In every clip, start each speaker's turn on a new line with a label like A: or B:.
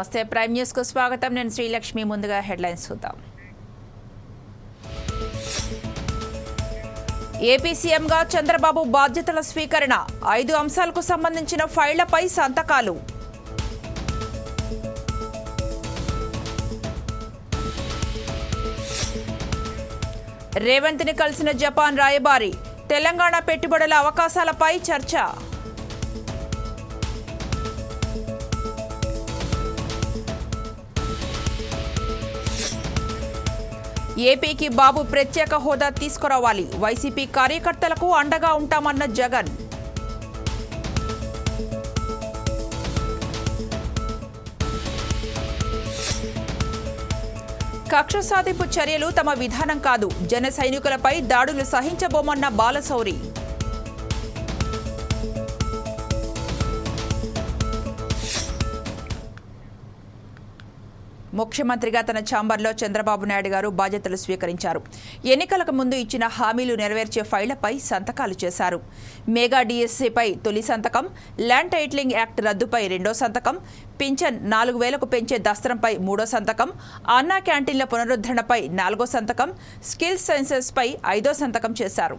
A: నమస్తే. ప్రైమ్ న్యూస్కు స్వాగతం. నేను శ్రీలక్ష్మి. ముందుగా హెడ్లైన్స్ చూద్దాం. ఏపీ సీఎంగా చంద్రబాబు బాధ్యతల స్వీకరణ. ఐదు అంశాలకు సంబంధించిన ఫైళ్ళపై సంతకాలు. రేవంత్ని కలిసిన జపాన్ రాయబారి. తెలంగాణ పెట్టుబడుల అవకాశాలపై చర్చ. ఏపీకి బాబు ప్రత్యేక హోదా తీసుకురావాలి. వైసీపీ కార్యకర్తలకు అండగా ఉంటామన్న జగన్. కక్ష సాధింపు చర్యలు తమ విధానం కాదు. జన సైనికులపై దాడులు సహించబోమన్న బాలశౌరి. ముఖ్యమంత్రిగా తన ఛాంబర్లో చంద్రబాబు నాయుడు గారు బాధ్యతలు స్వీకరించారు. ఎన్నికలకు ముందు ఇచ్చిన హామీలు నెరవేర్చే ఫైళ్ళపై సంతకాలు చేశారు. మెగా డిఎస్సిపై తొలి సంతకం ల్యాండ్ టైటిలింగ్ యాక్ట్ రద్దుపై రెండో సంతకం పింఛన్ నాలుగు వేలకు పెంచే దస్త్రంపై మూడో సంతకం అన్నా క్యాంటీన్ల పునరుద్ధరణపై నాలుగో సంతకం స్కిల్ సైన్సెస్పై ఐదో సంతకం చేశారు.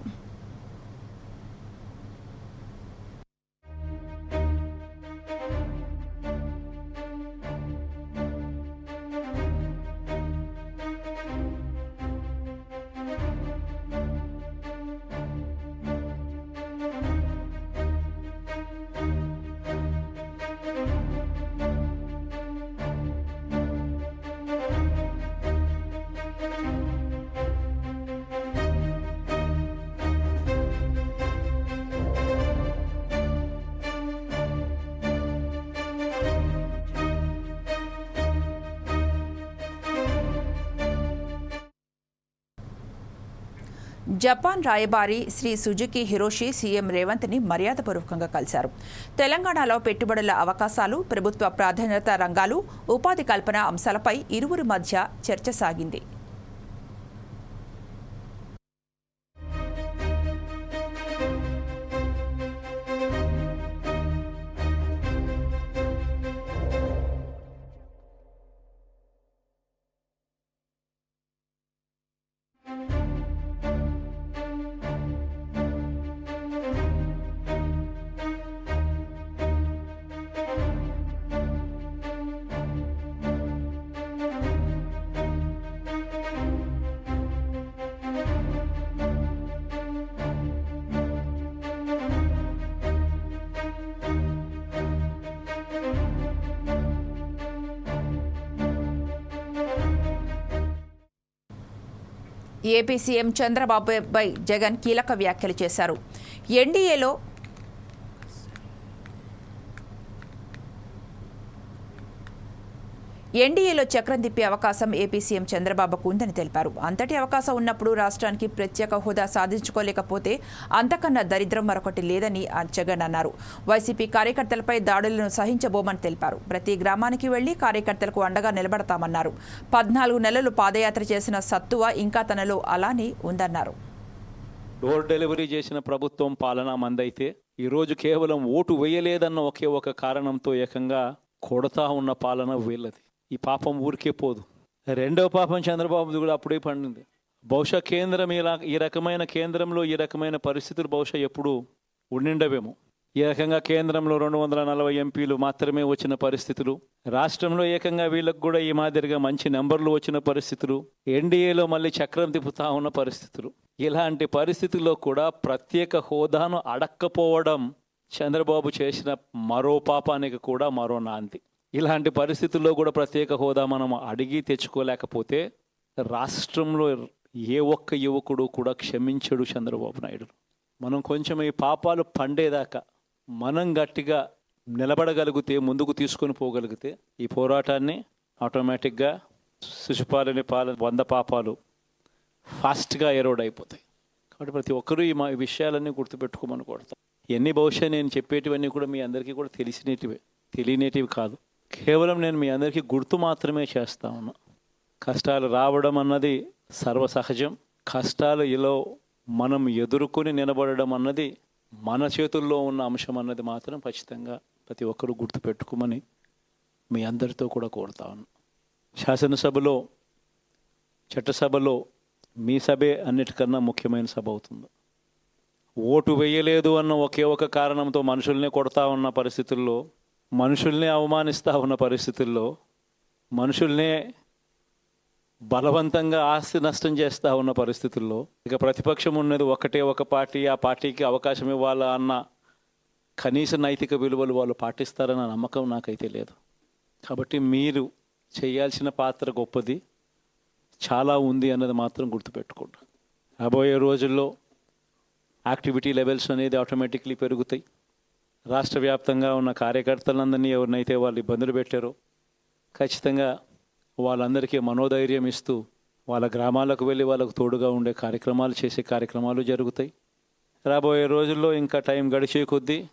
A: జపాన్ రాయబారి శ్రీ సుజుకి హిరోషి సీఎం రేవంత్ని మర్యాదపూర్వకంగా కలిశారు. తెలంగాణలో పెట్టుబడుల అవకాశాలు ప్రభుత్వ ప్రాధాన్యత రంగాలు ఉపాధి కల్పన అంశాలపై ఇరువురు మధ్య చర్చ సాగింది. ఏపీ సీఎం చంద్రబాబుపై జగన్ కీలక వ్యాఖ్యలు చేశారు. ఎన్డీఏలో ఎన్డీఏలో చక్రం తిప్పే అవకాశం ఏపీ సీఎం చంద్రబాబుకు ఉందని తెలిపారు. అంతటి అవకాశం ఉన్నప్పుడు రాష్ట్రానికి ప్రత్యేక హోదా సాధించుకోలేకపోతే అంతకన్నా దరిద్రం మరొకటి లేదని జగన్ అన్నారు. వైసీపీ కార్యకర్తలపై దాడులను సహించబోమని తెలిపారు. ప్రతి గ్రామానికి వెళ్ళి కార్యకర్తలకు అండగా నిలబడతామన్నారు. పద్నాలుగు నెలలు పాదయాత్ర చేసిన సత్తువ ఇంకా తనలో అలానే ఉందన్నారు.
B: డోర్ డెలివరీ చేసిన ప్రభుత్వం పాలన మందైతే ఈరోజు కేవలం ఓటు వేయలేదన్న ఒకే ఒక కారణంతో ఏకంగా కొడతా ఉన్న పాలన వీళ్ళది. ఈ పాపం ఊరికే పోదు. రెండవ పాపం చంద్రబాబుది కూడా అప్పుడే పండింది. బహుశా కేంద్రం ఇలా ఈ రకమైన కేంద్రంలో ఈ రకమైన పరిస్థితులు బహుశా ఎప్పుడు ఉండిండవేమో. ఈ రకంగా కేంద్రంలో రెండు వందల నలభై ఎంపీలు మాత్రమే వచ్చిన పరిస్థితులు రాష్ట్రంలో ఏకంగా వీళ్ళకు కూడా ఈ మాదిరిగా మంచి నెంబర్లు వచ్చిన పరిస్థితులు ఎన్డీఏలో మళ్ళీ చక్రం తిప్పుతా ఉన్న పరిస్థితులు. ఇలాంటి పరిస్థితుల్లో కూడా ప్రత్యేక హోదాను అడక్కపోవడం చంద్రబాబు చేసిన మరో పాపానికి కూడా మరో నాంది. ఇలాంటి పరిస్థితుల్లో కూడా ప్రత్యేక హోదా మనం అడిగి తెచ్చుకోలేకపోతే రాష్ట్రంలో ఏ ఒక్క యువకుడు కూడా క్షమించడు చంద్రబాబు నాయుడు. మనం కొంచెం ఈ పాపాలు పండేదాకా మనం గట్టిగా నిలబడగలిగితే ముందుకు తీసుకొని పోగలిగితే ఈ పోరాటాన్ని ఆటోమేటిక్గా శిశుపాలని పాలన వంద పాపాలు ఫాస్ట్గా ఎరోడ్ అయిపోతాయి. కాబట్టి ప్రతి ఒక్కరూ ఈ మా విషయాలన్నీ గుర్తుపెట్టుకోమని కొడతాం ఎన్ని బహుశా నేను చెప్పేటివన్నీ కూడా మీ అందరికీ కూడా తెలిసినటివే తెలియనేటివి కాదు. కేవలం నేను మీ అందరికీ గుర్తు మాత్రమే చేస్తా ఉన్నా. కష్టాలు రావడం అన్నది సర్వసహజం. కష్టాలు ఇలా మనం ఎదుర్కొని నిలబడడం అన్నది మన చేతుల్లో ఉన్న అంశం అన్నది మాత్రం ఖచ్చితంగా ప్రతి ఒక్కరూ గుర్తుపెట్టుకోమని మీ అందరితో కూడా కోరుతా ఉన్నా. శాసనసభలో చట్టసభలో మీ సభే అన్నిటికన్నా ముఖ్యమైన సభ అవుతుంది. ఓటు వేయలేదు అన్న ఒకే ఒక కారణంతో మనుషుల్నే కొడతా ఉన్న పరిస్థితుల్లో మనుషుల్నే అవమానిస్తూ ఉన్న పరిస్థితుల్లో మనుషుల్నే బలవంతంగా ఆస్తి నష్టం చేస్తూ ఉన్న పరిస్థితుల్లో ఇక ప్రతిపక్షం ఉన్నది ఒకటే ఒక పార్టీ ఆ పార్టీకి అవకాశం ఇవ్వాలా అన్న కనీస నైతిక విలువలు వాళ్ళు పాటిస్తారన్న నమ్మకం నాకైతే లేదు. కాబట్టి మీరు చేయాల్సిన పాత్ర గొప్పది చాలా ఉంది అన్నది మాత్రం గుర్తుపెట్టుకోండి. రాబోయే రోజుల్లో యాక్టివిటీ లెవెల్స్ అనేది ఆటోమేటిక్లీ పెరుగుతాయి. రాష్ట్ర వ్యాప్తంగా ఉన్న కార్యకర్తలందరినీ ఎవరినైతే వాళ్ళు ఇబ్బందులు పెట్టారో ఖచ్చితంగా వాళ్ళందరికీ మనోధైర్యం ఇస్తూ వాళ్ళ గ్రామాలకు వెళ్ళి వాళ్ళకు తోడుగా ఉండే కార్యక్రమాలు చేసే కార్యక్రమాలు జరుగుతాయి. రాబోయే రోజుల్లో ఇంకా టైం గడిచే కొద్దీ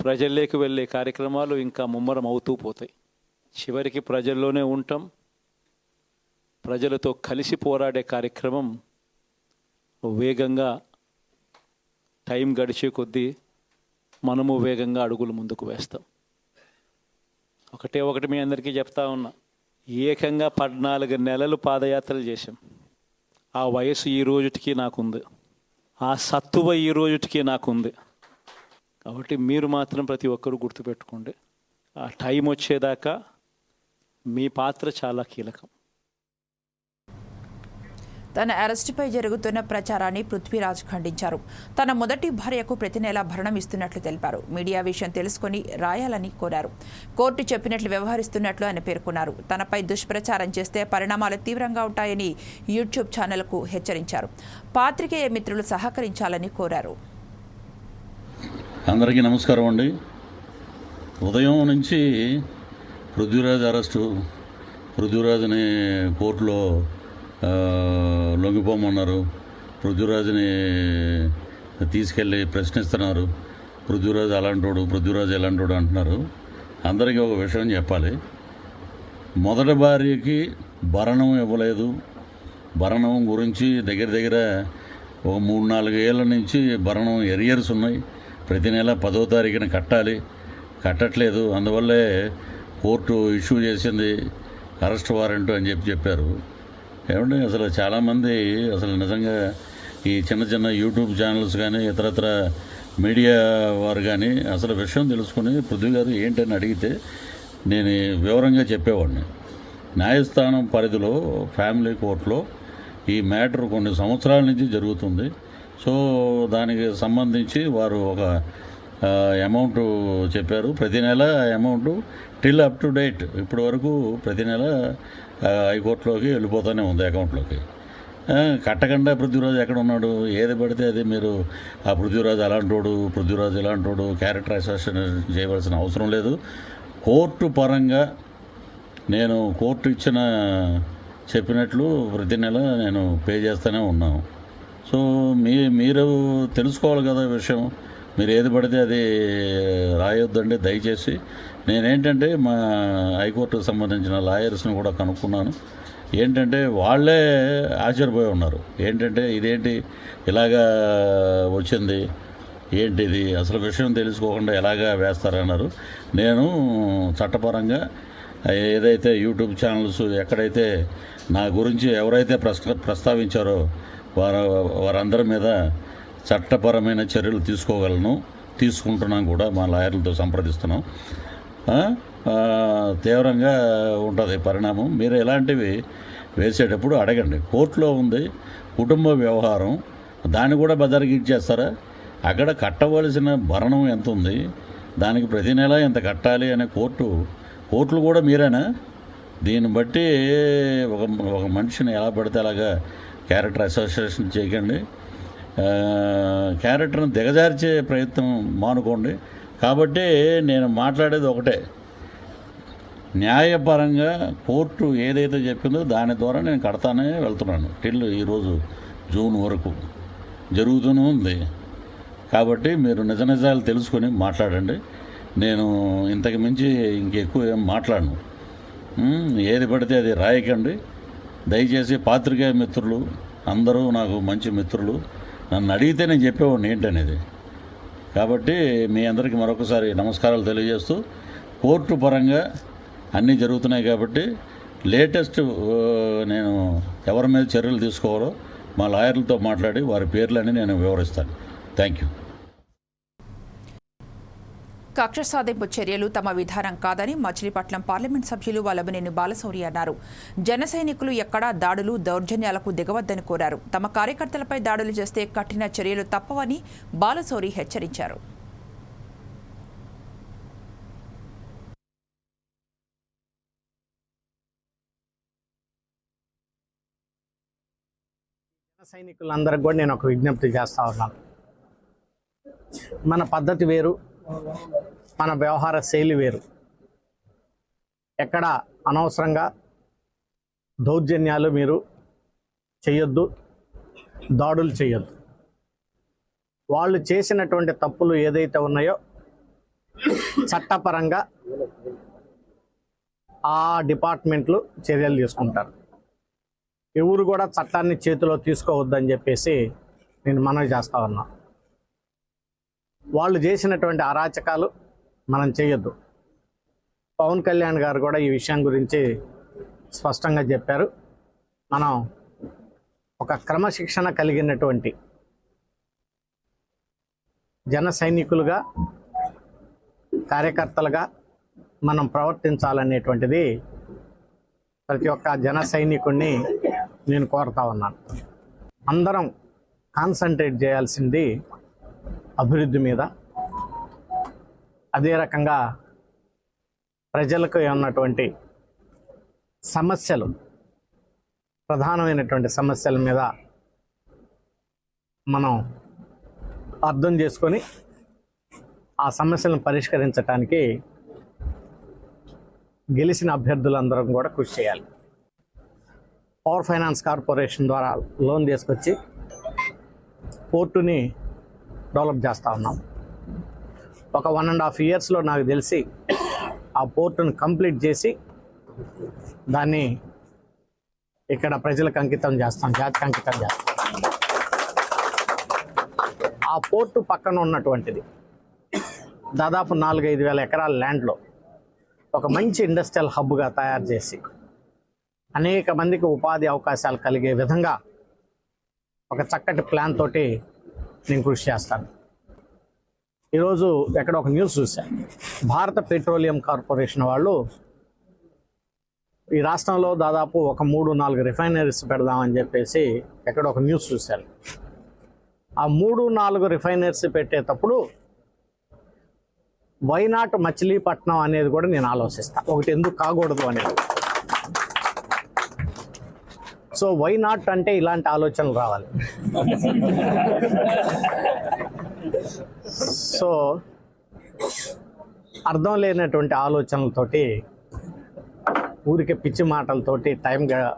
B: ప్రజల్లోకి వెళ్ళే కార్యక్రమాలు ఇంకా ముమ్మరం అవుతూ పోతాయి. చివరికి ప్రజల్లోనే ఉంటాం. ప్రజలతో కలిసి పోరాడే కార్యక్రమం వేగంగా టైం గడిచే కొద్దీ మనము వేగంగా అడుగులు ముందుకు వేస్తాం. ఒకటే ఒకటి మీ అందరికీ చెప్తా ఉన్నా. ఏకంగా పద్నాలుగు నెలలు పాదయాత్రలు చేశాం. ఆ వయసు ఈ రోజుటికి నాకుంది. ఆ సత్తువ ఈ రోజుటికి నాకుంది. కాబట్టి మీరు మాత్రం ప్రతి ఒక్కరూ గుర్తుపెట్టుకోండి. ఆ టైం వచ్చేదాకా మీ పాత్ర చాలా కీలకం.
A: తన అరెస్టుపై జరుగుతున్న ప్రచారాన్ని పృథ్వీరాజ్ ఖండించారు. తన మొదటి భార్యకు ప్రతి నెలా భరణం ఇస్తున్నట్లు తెలిపారు. మీడియా విషయం తెలుసుకుని రాయాలని కోరారు. కోర్టు చెప్పినట్లు వ్యవహరిస్తున్నట్లు ఆయన పేర్కొన్నారు. తనపై దుష్ప్రచారం చేస్తే పరిణామాలు తీవ్రంగా ఉంటాయని యూట్యూబ్ ఛానల్కు హెచ్చరించారు. పాత్రికేయ మిత్రులు సహకరించాలని కోరారు.
C: అందరికీ నమస్కారం అండి. ఉదయం నుంచి పృథ్వీరాజ్ అరెస్టు పృథ్వీరాజ్ని కోర్టులో లొంగిపోమన్నారు పృథ్వీరాజుని తీసుకెళ్ళి ప్రశ్నిస్తున్నారు. పృథ్వీరాజ్ అలాంటోడు పృథ్వీరాజ్ ఎలాంటోడు అంటున్నారు. అందరికీ ఒక విషయం చెప్పాలి. మొదటి భార్యకి భరణం ఇవ్వలేదు. భరణం గురించి దగ్గర దగ్గర ఒక మూడు నాలుగు ఏళ్ళ నుంచి భరణం ఎరియర్స్ ఉన్నాయి. ప్రతి నెల పదో తారీఖున కట్టాలి. కట్టట్లేదు. అందువల్లే కోర్టు ఇష్యూ చేసింది. అరెస్ట్ వారెంట్ అని చెప్పి చెప్పారు. ఏమంటే అసలు చాలామంది అసలు నిజంగా ఈ చిన్న చిన్న యూట్యూబ్ ఛానల్స్ కానీ ఇతరత్ర మీడియా వారు కానీ అసలు విషయం తెలుసుకుని పృథ్వీ గారు ఏంటని అడిగితే నేను వివరంగా చెప్పేవాడిని. న్యాయస్థానం పరిధిలో ఫ్యామిలీ కోర్టులో ఈ మ్యాటర్ కొన్ని సంవత్సరాల నుంచి జరుగుతుంది. సో దానికి సంబంధించి వారు ఒక అమౌంట్ చెప్పారు. ప్రతి నెల amount till up to date ఇప్పటి వరకు ప్రతి నెల హైకోర్టులోకి వెళ్ళిపోతూనే ఉంది అకౌంట్లోకి. కట్టకుండా పృథ్వీరాజు ఎక్కడ ఉన్నాడు? ఏది పడితే అది మీరు ఆ పృథ్వీరాజు అలాంటోడు పృథ్వీరాజు ఇలాంటోడు క్యారెక్టర్ అసోసియేషన్ చేయవలసిన అవసరం లేదు. కోర్టు పరంగా నేను కోర్టు ఇచ్చిన చెప్పినట్లు ప్రతి నెల నేను పే చేస్తూనే ఉన్నాను. సో మీ మీరు తెలుసుకోవాలి కదా విషయం. మీరు ఏది పడితే అది రాయొద్దండి దయచేసి. నేనేంటంటే మా హైకోర్టుకు సంబంధించిన లాయర్స్ని కూడా కనుక్కున్నాను. ఏంటంటే వాళ్ళే ఆశ్చర్యపోయి ఉన్నారు. ఏంటంటే ఇదేంటి ఇలాగా వచ్చింది ఏంటిది అసలు విషయం తెలుసుకోకుండా ఎలాగా వేస్తారన్నారు. నేను చట్టపరంగా ఏదైతే యూట్యూబ్ ఛానల్స్ ఎక్కడైతే నా గురించి ఎవరైతే ప్రస్త ప్రస్తావించారో వారు వారందరి మీద చట్టపరమైన చర్యలు తీసుకోగలను తీసుకుంటున్నాం కూడా మా లాయర్లతో సంప్రదిస్తున్నాం. తీవ్రంగా ఉంటుంది పరిణామం. మీరు ఇలాంటివి వేసేటప్పుడు అడగండి. కోర్టులో ఉంది కుటుంబ వ్యవహారం. దాన్ని కూడా బదరిగిచ్చేస్తారా అక్కడ కట్టవలసిన భరణం ఎంత ఉంది దానికి ప్రతి నెల ఎంత కట్టాలి అనే కోర్టు కోర్టులు కూడా మీరేనా? దీన్ని బట్టి ఒక ఒక మనిషిని ఎలా పడితే అలాగా క్యారెక్టర్ అసోసియేషన్ చేయకండి. క్యారెక్టర్ను క్యారెక్టర్ని దిగజార్చే ప్రయత్నం మానుకోండి. కాబట్టి నేను మాట్లాడేది ఒకటే. న్యాయపరంగా కోర్టు ఏదైతే చెప్పిందో దాని ద్వారా నేను కడతానే వెళ్తున్నాను. టిల్ ఈరోజు జూన్ వరకు జరుగుతూనే ఉంది. కాబట్టి మీరు నిజ నిజాలు తెలుసుకొని మాట్లాడండి. నేను ఇంతకు మించి ఇంకెక్కువ ఏం మాట్లాడను. ఏది పడితే అది రాయకండి. దయచేసి పాత్రికేయ మిత్రులు అందరూ నాకు మంచి మిత్రులు. నన్ను అడిగితే నేను చెప్పేవాడిని ఏంటనేది? కాబట్టి మీ అందరికీ మరొకసారి నమస్కారాలు తెలియజేస్తూ కోర్టు పరంగా అన్నీ జరుగుతున్నాయి కాబట్టి లేటెస్ట్ నేను ఎవరి మీద చర్యలు తీసుకోవాలో మా లాయర్లతో మాట్లాడి వారి పేర్లని నేను వివరిస్తాను. థ్యాంక్ యూ
A: కక్ష సాధింపు చర్యలు తమ విధానం కాదని మచిలీపట్నం పార్లమెంట్ సభ్యులు వల్లభనేని బాలశౌరి అన్నారు. జన సైనికులు ఎక్కడా దాడులు దౌర్జన్యాలకు దిగవద్దని కోరారు. తమ కార్యకర్తలపై దాడులు చేస్తే కఠిన చర్యలు తప్పవని బాలశౌరి హెచ్చరించారు.
D: సైనికులందరికి కూడా నేను ఒక విజ్ఞప్తి చేస్తా ఉన్నాను. మన పద్ధతి వేరు మన వ్యవహార శైలి వేరు. ఎక్కడ అనవసరంగా దౌర్జన్యాలు మీరు చేయొద్దు దాడులు చేయొద్దు వాళ్ళు చేసినటువంటి తప్పులు ఏదైతే ఉన్నాయో చట్టపరంగా ఆ డిపార్ట్మెంట్లు చర్యలు తీసుకుంటారు. ఎవరు కూడా చట్టాన్ని చేతిలో తీసుకోవద్దని చెప్పేసి నేను మనవి చేస్తా ఉన్నా. వాళ్ళు చేసినటువంటి అరాచకాలు మనం చేయొద్దు. పవన్ కళ్యాణ్ గారు కూడా ఈ విషయం గురించి స్పష్టంగా చెప్పారు. మనం ఒక క్రమశిక్షణ కలిగినటువంటి జన సైనికులుగా కార్యకర్తలుగా మనం ప్రవర్తించాలనేటువంటిది ప్రతి ఒక్క జన సైనికుడిని నేను కోరుతా ఉన్నాను. అందరం కాన్సన్ట్రేట్ చేయాల్సింది అభివృద్ధి మీద అదే రకంగా ప్రజలకు ఉన్నటువంటి సమస్యలు ప్రధానమైనటువంటి సమస్యల మీద మనం అర్థం చేసుకొని ఆ సమస్యలను పరిష్కరించడానికి గెలిచిన అభ్యర్థులందరం కూడా కృషి చేయాలి. పవర్ ఫైనాన్స్ కార్పొరేషన్ ద్వారా లోన్ తీసుకొచ్చి పోర్టుని డెవలప్ చేస్తూ ఉన్నాం. ఒక వన్ అండ్ హాఫ్ ఇయర్స్లో నాకు తెలిసి ఆ పోర్టును కంప్లీట్ చేసి దాన్ని ఇక్కడ ప్రజలకు అంకితం చేస్తాం జాతికి అంకితం చేస్తాం. ఆ పోర్టు పక్కన ఉన్నటువంటిది. దాదాపు నాలుగైదు వేల ఎకరాల ల్యాండ్లో ఒక మంచి ఇండస్ట్రియల్ హబ్గా తయారు చేసి అనేక మందికి ఉపాధి అవకాశాలు కలిగే విధంగా ఒక చక్కటి ప్లాన్ తోటి నేను కృషి చేస్తాను. ఈరోజు ఎక్కడ ఒక న్యూస్ చూశాను భారత పెట్రోలియం కార్పొరేషన్ వాళ్ళు ఈ రాష్ట్రంలో దాదాపు ఒక మూడు నాలుగు రిఫైనరీస్ పెడదామని చెప్పేసి ఎక్కడ ఒక న్యూస్ చూశాను ఆ మూడు నాలుగు రిఫైనరీస్ పెట్టేటప్పుడు వైనాట్ మచిలీపట్నం అనేది కూడా నేను ఆలోచిస్తాను ఒకటి ఎందుకు కాకూడదు అనేది. సో వై నాట్ అంటే ఇలాంటి ఆలోచనలు రావాలి. సో అర్థం లేనటువంటి ఆలోచనలతోటి ఊరికే పిచ్చి మాటలతోటి టైం గ-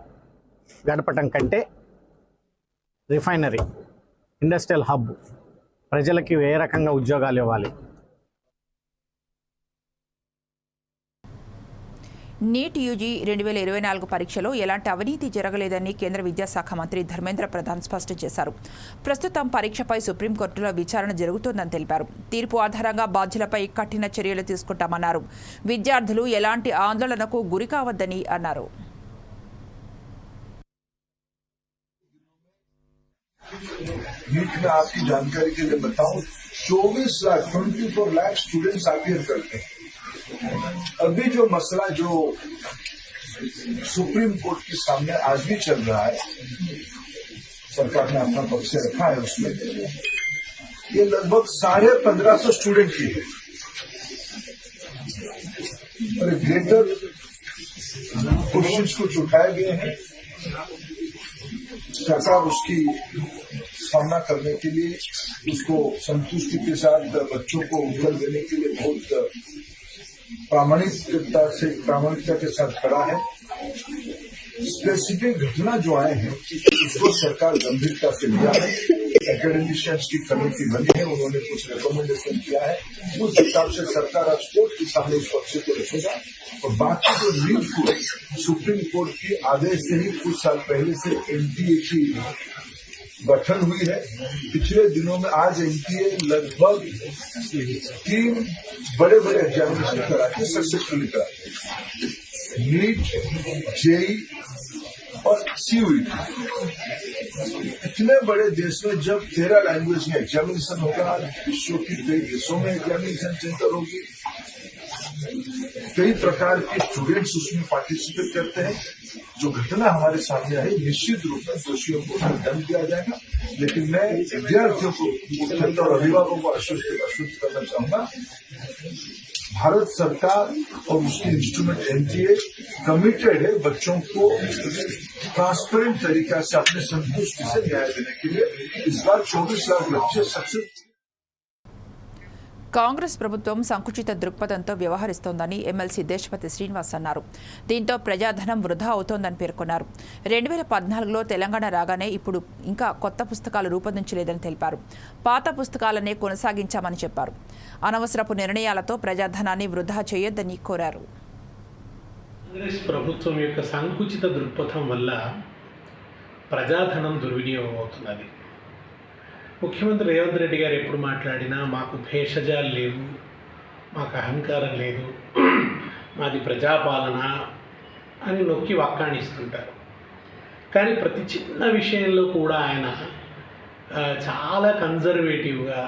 D: గడపటం కంటే రిఫైనరీ ఇండస్ట్రియల్ హబ్ ప్రజలకి ఏ రకంగా ఉద్యోగాలు ఇవ్వాలి?
A: నీట్ యూజీ రెండు వేల ఇరవై నాలుగు పరీక్షలో ఎలాంటి అవినీతి జరగలేదని కేంద్ర విద్యాశాఖ మంత్రి ధర్మేంద్ర ప్రధాన్ స్పష్టం చేశారు ప్రస్తుతం పరీక్షపై సుప్రీంకోర్టులో విచారణ జరుగుతోందని తెలిపారు తీర్పు ఆధారంగా బాధ్యులపై కఠిన చర్యలు తీసుకుంటామన్నారు విద్యార్థులు ఎలాంటి ఆందోళనకు గురి కావద్దని అన్నారు
E: नीट में आपकी जानकारी के लिए बताऊं चौबीस lakh twenty four lakh students appear करते हैं अभी जो मसला जो सुप्रीम कोर्ट के सामने आज भी चल रहा है, सरकार ने अपना पक्ष रखा है उसमें, ये लगभग साढ़े पंद्रह सौ स्टूडेंट की है। और ग्रेटर क्वेश्चंस कुछ उठाए गए हैं, सरकार उसकी सामना करने के लिए, उसको संतुष्टि के साथ बच्चों को उत्तर देने के लिए बहुत प्रामाणिकता से प्रामाणिकता के साथ खड़ा है। स्पेसिफिक घटना जो आए हैं, उसको सरकार गंभीरता से लिया है। एकेडमिशियंस की कमेटी बनी है, उन्होंने कुछ रिकमेंडेशन किया है। उस हिसाब से सरकार आज कोर्ट के सामने इस पक्ष को रखेगा। और बाकी जो लीड को सुप्रीम कोर्ट के आदेश से ही कुछ साल पहले से एनडीए की गठन हुई है। पिछले दिनों में आज एनटीए लगभग तीन बड़े बड़े एग्जामिनेशन कराते सक्सेसफुली कराते नीट जेई और सीयूईटी इतने बड़े देश में जब तेरह लैंग्वेज में एग्जामिनेशन होगा, विश्व के कई देशों में एग्जामिनेशन सेंटर होगी। कई प्रकार के स्टूडेंट्स उसमें पार्टिसिपेट करते हैं। जो घटना हमारे सामने आई, निश्चित रूप में दोषियों को दंड दिया जाएगा। लेकिन मैं विद्यार्थियों को, मुख्यतः और अभिभावकों को आश्वस्त आश्वस्त करना चाहूँगा, भारत सरकार और उसके इंस्ट्रूमेंट एनटीए कमिटेड है बच्चों को ट्रांसपेरेंट तरीका से अपने संतुष्टि से न्याय देने के लिए। इस बार चौबीस लाख बच्चे सक्सेस
A: కాంగ్రెస్ ప్రభుత్వం సంకుచిత దృక్పథంతో వ్యవహరిస్తోందని ఎమ్మెల్సీ దేశపతి శ్రీనివాస్ అన్నారు. దీంతో ప్రజాధనం వృధా అవుతోందని పేర్కొన్నారు. రెండు వేల పద్నాలుగులో తెలంగాణ రాగానే ఇప్పుడు ఇంకా కొత్త పుస్తకాలు రూపొందించలేదని తెలిపారు. పాత పుస్తకాలనే కొనసాగించామని చెప్పారు. అనవసరపు నిర్ణయాలతో ప్రజాధనాన్ని వృధా చేయొద్దని కోరారు.
F: కాంగ్రెస్ ప్రభుత్వం యొక్క సంకుచిత దృక్పథం వల్ల ప్రజాధనం దుర్వినియోగం అవుతున్నది. ముఖ్యమంత్రి రేవంత్ రెడ్డి గారు ఎప్పుడు మాట్లాడినా మాకు భేషజాలు లేవు మాకు అహంకారం లేదు మాది ప్రజాపాలన అని నొక్కి వక్కాణిస్తుంటారు. కానీ ప్రతి చిన్న విషయంలో కూడా ఆయన చాలా కన్జర్వేటివ్గా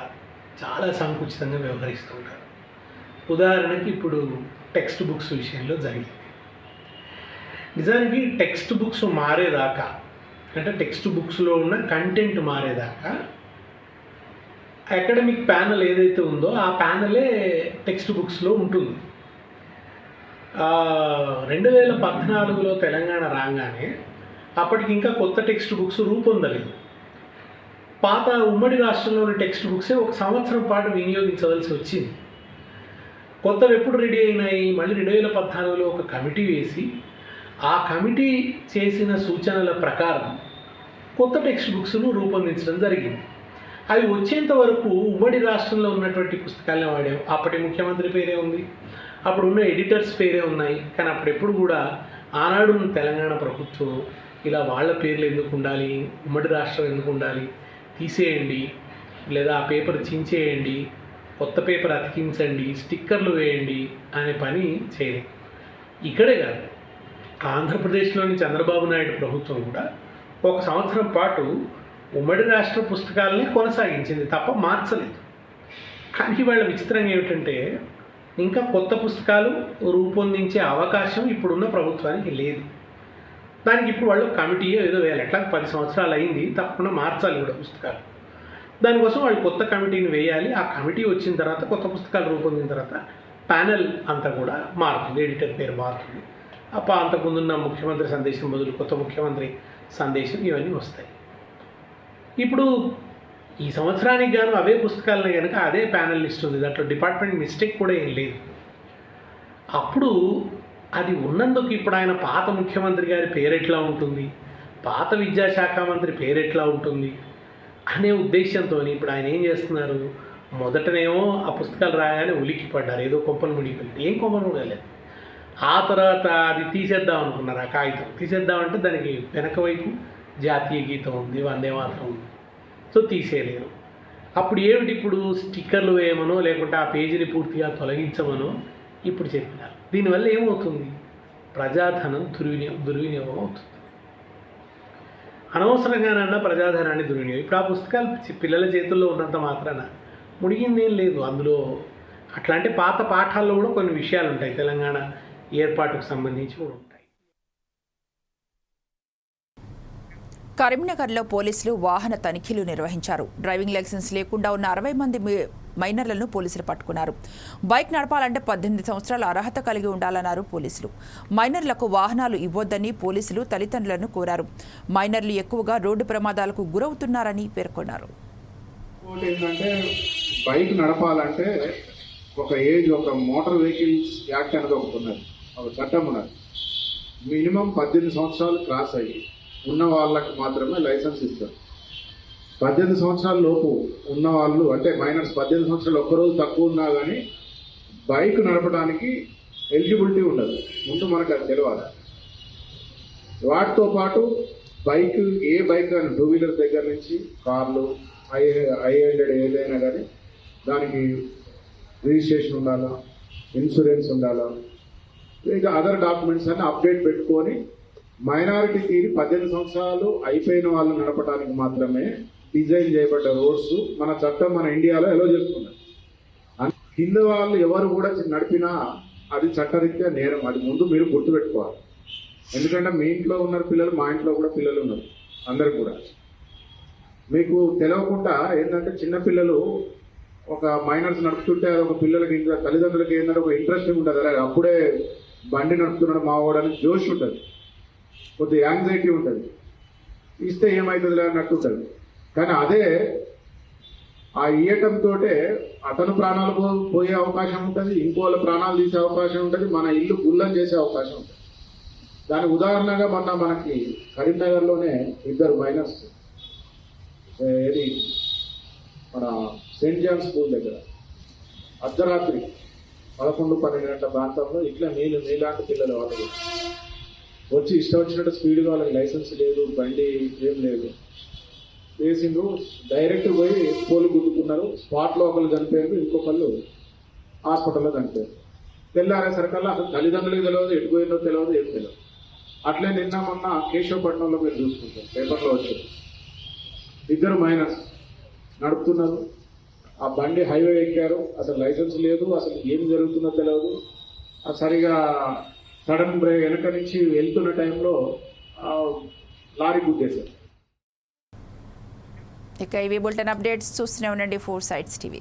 F: చాలా సంకుచితంగా వ్యవహరిస్తుంటారు. ఉదాహరణకి ఇప్పుడు టెక్స్ట్ బుక్స్ విషయంలో జరిగింది. నిజానికి టెక్స్ట్ బుక్స్ మారేదాకా అంటే టెక్స్ట్ బుక్స్లో ఉన్న కంటెంట్ మారేదాకా అకాడమిక్ ప్యానల్ ఏదైతే ఉందో ఆ ప్యానలే టెక్స్ట్ బుక్స్లో ఉంటుంది. రెండు వేల పద్నాలుగులో తెలంగాణ రాగానే అప్పటికి ఇంకా కొత్త టెక్స్ట్ బుక్స్ రూపొందలేదు. పాత ఉమ్మడి రాష్ట్రంలోని టెక్స్ట్ బుక్సే ఒక సంవత్సరం పాటు వినియోగించవలసి వచ్చింది. కొత్తవి ఎప్పుడు రెడీ అయినాయి? మళ్ళీ రెండు వేల పద్నాలుగులో ఒక కమిటీ వేసి ఆ కమిటీ చేసిన సూచనల ప్రకారం కొత్త టెక్స్ట్ బుక్స్ను రూపొందించడం జరిగింది. అవి వచ్చేంత వరకు ఉమ్మడి రాష్ట్రంలో ఉన్నటువంటి పుస్తకాలనే వాడాం అప్పటి ముఖ్యమంత్రి పేరే ఉంది. అప్పుడు ఉన్న ఎడిటర్స్ పేరే ఉన్నాయి. కానీ అప్పుడెప్పుడు కూడా ఆనాడు తెలంగాణ ప్రభుత్వం ఇలా వాళ్ళ పేర్లు ఎందుకు ఉండాలి ఉమ్మడి రాష్ట్రం ఎందుకు ఉండాలి తీసేయండి లేదా ఆ పేపర్ చించేయండి కొత్త పేపర్ అతికించండి స్టిక్కర్లు వేయండి అనే పని చేయలేదు. ఇక్కడే కాదు. ఆంధ్రప్రదేశ్లోని చంద్రబాబు నాయుడు ప్రభుత్వం కూడా ఒక సంవత్సరం పాటు ఉమ్మడి రాష్ట్ర పుస్తకాలని కొనసాగించింది తప్ప మార్చలేదు. కానీ వాళ్ళ విచిత్రం ఏమిటంటే ఇంకా కొత్త పుస్తకాలు రూపొందించే అవకాశం ఇప్పుడున్న ప్రభుత్వానికి లేదు. దానికి ఇప్పుడు వాళ్ళు కమిటీ ఏదో వేయాలి. ఎట్లా పది సంవత్సరాలు అయింది తప్పకుండా మార్చాలి కూడా పుస్తకాలు. దానికోసం వాళ్ళు కొత్త కమిటీని వేయాలి. ఆ కమిటీ వచ్చిన తర్వాత కొత్త పుస్తకాలు రూపొందిన తర్వాత ప్యానెల్ అంతా కూడా మారుతుంది. ఎడిటర్ పేరు మారుతుంది. అప్ప అంతకుముందున్న ముఖ్యమంత్రి సందేశం బదులు కొత్త ముఖ్యమంత్రి సందేశం ఇవన్నీ వస్తాయి. ఇప్పుడు ఈ సంవత్సరానికి గాను అవే పుస్తకాలని కనుక అదే ప్యానల్ లిస్ట్ ఉంది. దాంట్లో డిపార్ట్మెంట్ మిస్టేక్ కూడా ఏం లేదు. అప్పుడు అది ఉన్నందుకు ఇప్పుడు ఆయన పాత ముఖ్యమంత్రి గారి పేరు ఎట్లా ఉంటుంది? పాత విద్యాశాఖ మంత్రి పేరు ఎట్లా ఉంటుంది? అనే ఉద్దేశంతో ఇప్పుడు ఆయన ఏం చేస్తున్నారు? మొదటనేమో ఆ పుస్తకాలు రాగానే ఉలిక్కి పడ్డారు ఏదో కొప్పలు మునిగిపోయింది ఏం కొప్పలు మునగలేదు. ఆ తర్వాత అది తీసేద్దాం అనుకున్నారు ఆ కాగితం. తీసేద్దామంటే దానికి వెనక వైపు జాతీయ గీతం ఉంది వందే మాత్రం ఉంది. సో తీసేయలేరు అప్పుడు ఏమిటి ఇప్పుడు స్టిక్కర్లు వేయమనో లేకుంటే ఆ పేజీని పూర్తిగా తొలగించమనో ఇప్పుడు చెప్పినారు. దీనివల్ల ఏమవుతుంది? ప్రజాధనం దుర్వినియోగం దుర్వినియోగం అవుతుంది. అనవసరంగానన్నా ప్రజాధనాన్ని దుర్వినియోగం. ఇప్పుడు ఆ పుస్తకాలు పిల్లల చేతుల్లో ఉన్నంత మాత్రాన ముడిగిందేం లేదు. అందులో అట్లాంటి పాత పాఠాల్లో కూడా కొన్ని విషయాలు ఉంటాయి తెలంగాణ ఏర్పాటుకు సంబంధించి కూడా ఉంటాయి
A: కరీంనగర్లో పోలీసులు వాహన తనిఖీలు నిర్వహించారు. డ్రైవింగ్ లైసెన్స్ లేకుండా ఉన్న అరవై మంది మైనర్లను పోలీసులు పట్టుకున్నారు. బైక్ నడపాలంటే పద్దెనిమిది సంవత్సరాల అర్హత కలిగి ఉండాలన్నారు పోలీసులు. మైనర్లకు వాహనాలు ఇవ్వొద్దని పోలీసులు తల్లిదండ్రులను కోరారు. మైనర్లు ఎక్కువగా రోడ్డు ప్రమాదాలకు గురవుతున్నారని పేర్కొన్నారు.
G: బైక్ నడపాలంటే ఒక ఏజ్ ఒక మోటార్ వెహికల్స్ యాక్ట్ అనేది ఒకటి ఉన్నది. ఒక చట్టం ఉన్నది. మినిమం పద్దెనిమిది సంవత్సరాలు క్రాస్ అయ్యి ఉన్న వాళ్ళకు మాత్రమే లైసెన్స్ ఇస్తారు. పద్దెనిమిది సంవత్సరాల లోపు ఉన్న వాళ్ళు అంటే మైనర్స్ పద్దెనిమిది సంవత్సరాలు ఒక్కరోజు తక్కువ ఉన్నా కానీ బైక్ నడపడానికి ఎలిజిబిలిటీ ఉండదు. ముందు మనకు అది తెలియాలి వాటితో పాటు బైక్ ఏ బైక్ కానీ టూ వీలర్ దగ్గర నుంచి కార్లు ఐ ఐ హండ్రెడ్ ఏదైనా కానీ దానికి రిజిస్ట్రేషన్ ఉండాలా ఇన్సూరెన్స్ ఉండాలా ఇంకా అదర్ డాక్యుమెంట్స్ అన్ని అప్డేట్ పెట్టుకొని మైనారిటీ తీరి పద్దెనిమిది సంవత్సరాలు అయిపోయిన వాళ్ళు నడపడానికి మాత్రమే డిజైన్ చేయబడ్డ రోడ్స్ మన చట్టం మన ఇండియాలో ఎలా చేస్తున్నది కింద వాళ్ళు ఎవరు కూడా నడిపినా అది చట్టరీత్యా నేరం. అది ముందు మీరు గుర్తుపెట్టుకోవాలి. ఎందుకంటే మీ ఇంట్లో ఉన్నారు పిల్లలు మా ఇంట్లో కూడా పిల్లలు ఉన్నారు. అందరు కూడా. మీకు తెలియకుండా ఏంటంటే చిన్నపిల్లలు ఒక మైనర్స్ నడుపుతుంటే అది ఒక పిల్లలకి ఇంకా తల్లిదండ్రులకి ఏంటంటే ఒక ఇంట్రెస్టింగ్ ఉంటుంది. అరే అప్పుడే బండి నడుపుతున్నాడు మా వాడని జోష్ ఉంటుంది. కొద్దిగా యాంగ్జైటీ ఉంటుంది. ఇస్తే ఏమవుతుందిలే అన్నట్టు ఉంటుంది. కానీ అదే ఆ ఇయ్యటంతో అతను ప్రాణాలు పో- పోయే అవకాశం ఉంటుంది ఇంకోళ్ళ ప్రాణాలు తీసే అవకాశం ఉంటుంది మన ఇల్లు గుల్లం చేసే అవకాశం ఉంటుంది. దాని ఉదాహరణగా మొన్న మనకి కరీంనగర్లోనే ఇద్దరు మైనర్స్ ఏది? మన సెయింట్ జాన్ స్కూల్ దగ్గర. అర్ధరాత్రి పదకొండు పన్నెండు గంటల ప్రాంతంలో ఇట్లా నీళ్ళు నీలాంటి పిల్లలు వాళ్ళు వచ్చి ఇష్టం వచ్చినట్టు స్పీడ్గా వాళ్ళకి లైసెన్స్ లేదు బండి ఏం లేదు. వేసిండ్రు డైరెక్ట్ పోయి పోలు గుద్దుకున్నారు. స్పాట్లో ఒకళ్ళు చనిపోయారు ఇంకొకళ్ళు హాస్పిటల్లో చనిపోయారు. తెల్లారే సరికల్లా అసలు తల్లిదండ్రులకు తెలియదు ఎటు పోయిందో తెలియదు ఏం తెలియదు అట్లే నిన్న మొన్న కేశవపట్నంలో మీరు చూసుకుంటారు పేపర్లో వచ్చారు ఇద్దరు మైనర్స్ నడుపుతున్నారు. ఆ బండి హైవే ఎక్కారు అసలు లైసెన్స్ లేదు అసలు ఏం జరుగుతుందో తెలియదు సరిగా సడన్ బ్రేక్ వెనక నుంచి వెళ్తున్న టైంలో లారీ గుద్దేశారు
A: ఇక ఇవి బులెటిన్ అప్డేట్స్ చూస్తూనే ఉండండి ఫోర్ సైట్స్ టీవీ.